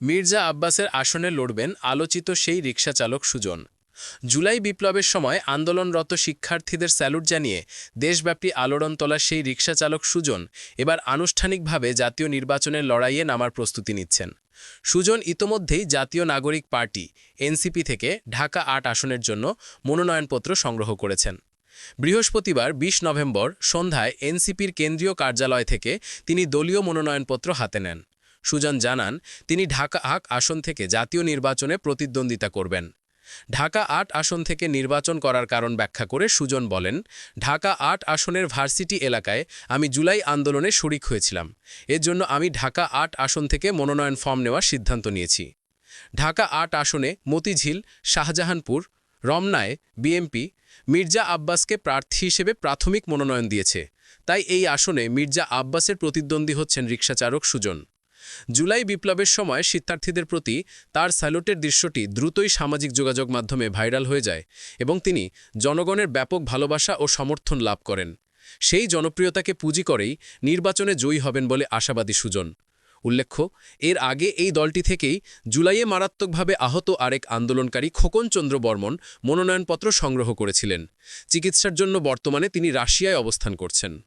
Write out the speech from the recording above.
মির্জা আব্বাসের আসনে লড়বেন আলোচিত সেই রিকশা চালক সুজন। জুলাই বিপ্লবের সময় আন্দোলনরত শিক্ষার্থীদের স্যালুট জানিয়ে দেশব্যাপী আলোড়ন তোলা সেই রিকশা চালক সুজন এবার আনুষ্ঠানিকভাবে জাতীয় নির্বাচনের লড়াইয়ে নামার প্রস্তুতি নিচ্ছেন। সুজন ইতোমধ্যেই জাতীয় নাগরিক পার্টি, এনসিপি থেকে ঢাকা আট আসনের জন্য মনোনয়নপত্র সংগ্রহ করেছেন। বৃহস্পতিবার ২০ নভেম্বর সন্ধ্যায় এনসিপির কেন্দ্রীয় কার্যালয় থেকে তিনি দলীয় মনোনয়নপত্র হাতে নেন। সুজন জানান, তিনি ঢাকা আট আসন থেকে জাতীয় নির্বাচনে প্রতিদ্বন্দ্বিতা করবেন। ঢাকা আট আসন থেকে নির্বাচন করার কারণ ব্যাখ্যা করে সুজন বলেন, ঢাকা আট আসনের ভার্সিটি এলাকায় আমি জুলাই আন্দোলনে শরিক হয়েছিলাম। এর জন্য আমি ঢাকা আট আসন থেকে মনোনয়ন ফর্ম নেওয়ার সিদ্ধান্ত নিয়েছি। ঢাকা আট আসনে মতিঝিল, শাহজাহানপুর, রমনায় বিএমপি মির্জা আব্বাসকে প্রার্থী হিসেবে প্রাথমিক মনোনয়ন দিয়েছে। তাই এই আসনে মির্জা আব্বাসের প্রতিদ্বন্দ্বী হচ্ছেন রিকশাচারক সুজন। জুলাই বিপ্লবের সময় শিক্ষার্থীদের প্রতি তার স্যালুটের দৃশ্যটি দ্রুতই সামাজিক যোগাযোগ মাধ্যমে ভাইরাল হয়ে যায় এবং তিনি জনগণের ব্যাপক ভালোবাসা ও সমর্থন লাভ করেন। সেই জনপ্রিয়তাকে পুঁজি করেই নির্বাচনে জয়ী হবেন বলে আশাবাদী সুজন। উল্লেখ্য, এর আগে এই দলটি থেকেই জুলাইয়ে মারাত্মকভাবে আহত আরেক আন্দোলনকারী খোকনচন্দ্র বর্মন মনোনয়নপত্র সংগ্রহ করেছিলেন। চিকিৎসার জন্য বর্তমানে তিনি রাশিয়ায় অবস্থান করছেন।